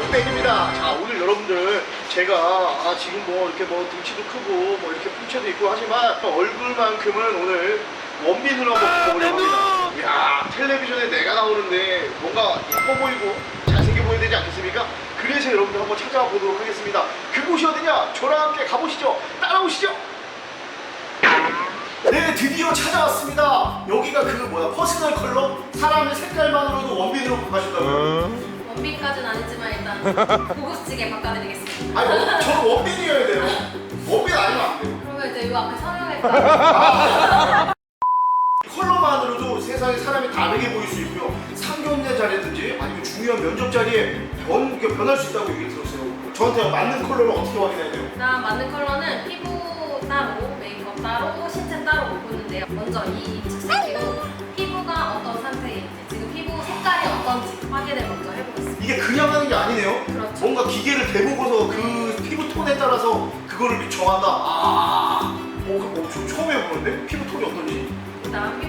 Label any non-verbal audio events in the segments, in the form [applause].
중앙맨입니다. 자 오늘 여러분들 제가 아, 지금 뭐 이렇게 뭐 등치도 크고 뭐 이렇게 풍채도 있고 하지만 얼굴만큼은 오늘 원빈으로 한번 보려고 합니다. 이야 텔레비전에 내가 나오는데 뭔가 예뻐 보이고 잘생겨 보여야 되지 않겠습니까? 그래서 여러분들 한번 찾아와 보도록 하겠습니다. 그곳이 어디냐? 저랑 함께 가보시죠. 따라오시죠. 네, 드디어 찾아왔습니다. 여기가 그 뭐야 퍼스널 컬러? 사람의 색깔만으로도 원빈으로 바꿔준다고요? 원빈까지는 아니지만 일단 [laughs] 고급지게 바꿔드리겠습니다. 아니, 원- 저는 원빈이어야 돼요. 원빈 아니면 안 돼요. 그러면 이제 이 앞에 서명할까요? 아. 컬러만으로도 세상에 사람이 다르게 보일 수 있고요. 상견례 자리든지 아니면 중요한 면접 자리에 변, 변할 수 있다고 얘기 들었어요. 저한테 맞는 컬러를 어떻게 확인해야 돼요? 일단 맞는 컬러는 피부 따로, 메이크업 따로, 신체 따로 못 보는데요. 먼저 이 측정기로 피부가 어떤 상태인지, 지금 피부 색깔이 어떤지 확인을 먼저 해보겠습니다. 이게 그냥 하는 게 아니네요. 그렇죠. 뭔가 기계를 대보고서 그 피부 톤에 따라서 그거를 정한다. 아, 어, 그거 뭐, 저 처음 해보는데 피부 톤이 어떤지. 일단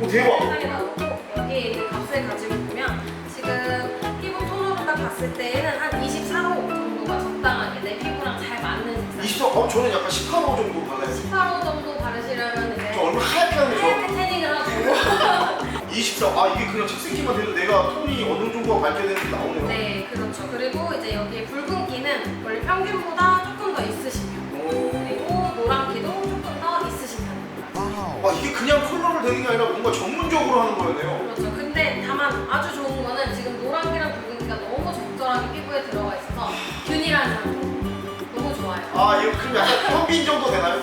오 대박. 색상이 나오고 있는 값을 가지고 보면 지금 피부 톤으로 딱 봤을 때는 한 24호 정도가 적당하게 내 피부랑 잘 맞는 색상. 24, 어, 저는 약간 18호 정도 발라요. 18호 정도 바르시려면 이제 저 얼굴 하얗게 게 하얗게. 태닝을 하고 [laughs] 24, 아 이게 그냥 착색기만 돼도 내가 톤이 어느 정도가 밝게 되는지 나오네요. 네 내는 게 아니라 뭔가 전문적으로 하는 거였네요. 그렇죠 근데 다만 아주 좋은 거는 지금 노란기랑 붉은기가 너무 적절하게 피부에 들어가 있어서 균일한 상태 너무 좋아요 아 이거 그럼 약간 현빈 정도 되나요?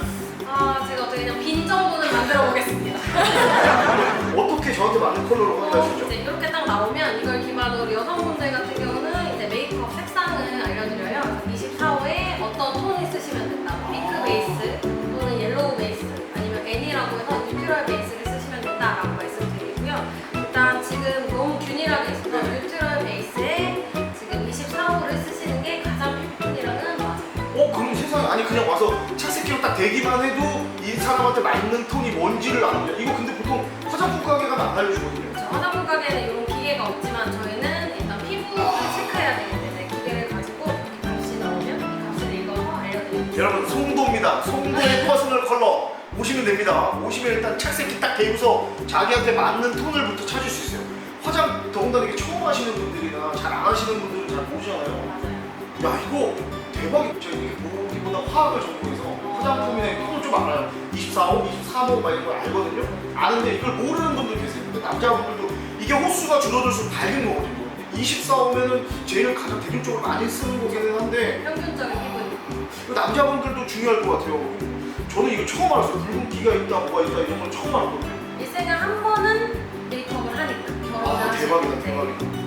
아 제가 어떻게 그냥 빈 정도는 만들어 보겠습니다 [laughs] 어떻게 저한테 맞는 컬러로 어, 있죠? 이제 이렇게 딱 나오면 이걸 균일하게 있어서 뉴트럴 베이스에 지금 24호를 쓰시는 게 가장 피부톤이랑은 맞아요. 어 그럼 세상에 아니 그냥 와서 착색기로 딱 대기만 해도 이 사람한테 맞는 톤이 뭔지를 아는데 이거 근데 보통 화장품 가게 가면 안 알려주거든요. 저 화장품 가게에는 이런 기계가 없지만 저희는 일단 피부를 체크해야 되기 때문에 기계를 가지고 이렇게 값이 나오면 이 값을 읽어서 알려드립니다. 여러분 송도입니다. 송도의 퍼스널 컬러 오시면 됩니다. 오시면 일단 착색기 딱 대고서 자기한테 맞는 톤을부터 찾을 수 있어요. 하시는 분들이나 잘 안 하시는 분들은 잘 모르잖아요. 야 이거 대박이죠. 이게 보기보다 화학을 전공해서 화장품이나 톤을 좀 알아요. 24호, 23호 막 이런 걸 알거든요. 아는데 이걸 모르는 분들 계세요. 근데 남자분들도 이게 호수가 줄어들수록 밝은 거거든요. 24호면은 제일 가장 대중적으로 많이 쓰는 거기는 한데 평균적인 피부입니다. 그 남자분들도 중요할 것 같아요. 저는 이거 처음 알았어요. 붉은 기가 있다, 뭐가 있다 이런 건 처음 알았거든요. 일생에 한 번은 메이크업을 하니까 결혼을 아 하실 대박이다, 때 대박이다.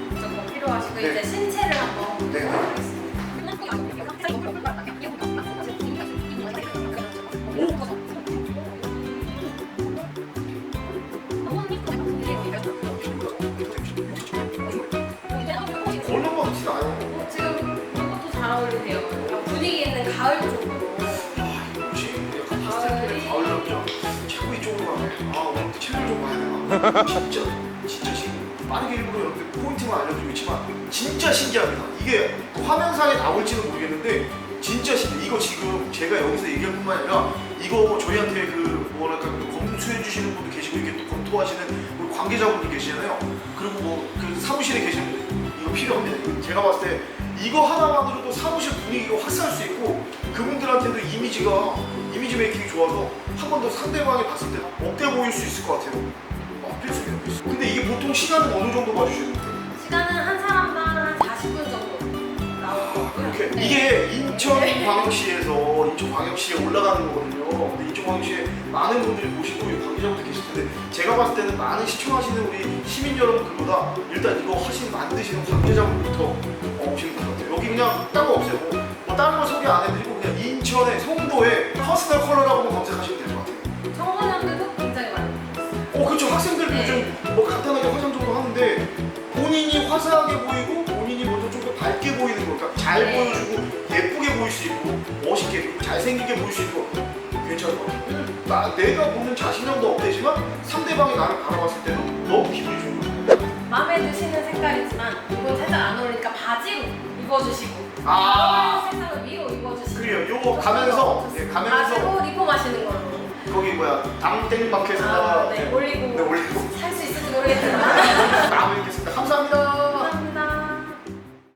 필요하시고 네. 이제 신체를 한번 네. 얼른 티가 안 나요. 지금 이것도 잘 어울리세요. 약간 분위기 있는 가을 쪽으로. 혹시 약간 파스텔 가을이랑 최고 이쪽으로 가네. 아 오늘 책을 좀 봐야 되나? 진짜 빠르게 일부러 이렇게 포인트만 알려드리고 있지만 진짜 신기합니다. 이게 화면상에 나올지는 모르겠는데 진짜 신기해. 이거 지금 제가 여기서 얘기할 뿐만 아니라 이거 저희한테 그 뭐랄까 그 검수해 주시는 분도 계시고 이렇게 또 검토하시는 우리 관계자분들 계시잖아요. 그리고 뭐 그 사무실에 계시는 분들 이거 필요합니다. 제가 봤을 때 이거 하나만으로도 사무실 분위기가 확 살 수 있고 그분들한테도 이미지가 이미지 메이킹이 좋아서 한 번 더 상대방이 봤을 때 업돼 보일 수 있을 것 같아요. 근데 이게 보통 시간은 어느 정도 봐주시는데? 시간은 한 사람당 한 40분 정도 나올 거고요. 이렇게 네. 이게 [laughs] 인천광역시에서 인천광역시에 올라가는 거거든요. 근데 인천광역시에 많은 분들이 보시고 이 관계자분들 계실 텐데 제가 봤을 때는 많은 시청하시는 우리 시민 여러분들보다 일단 이거 하시는 만드시는 관계자분부터 어, 오시는 것 같아요. 여기 그냥 딴거 없어요. 뭐, 뭐 다른 거 소개 안 해드리고 그냥 인천의 성도의 퍼스널 컬러 본인이 화사하게 보이고 본인이 먼저 좀 더 밝게 보이는 거 그러니까 잘 네. 보여주고 예쁘게 보일 수 있고 멋있게 잘생기게 보일 수 있고 괜찮은 것 같아요. 나 내가 보는 자신감도 업되지만 상대방이 나를 바라봤을 때도 너무 기분이 좋은 거예요. 마음에 드시는 색깔이지만 이건 살짝 안 어울리니까 바지로 입어주시고 아. 색상을 위로 입어주시고 그래요. 요거 가면서 예, 가면서 바지로 리폼하시는 걸로 거기 뭐야 당땡 마켓에다가 아, 네, 올리고 네, 올리고 살 수 있을지 모르겠지만 [laughs]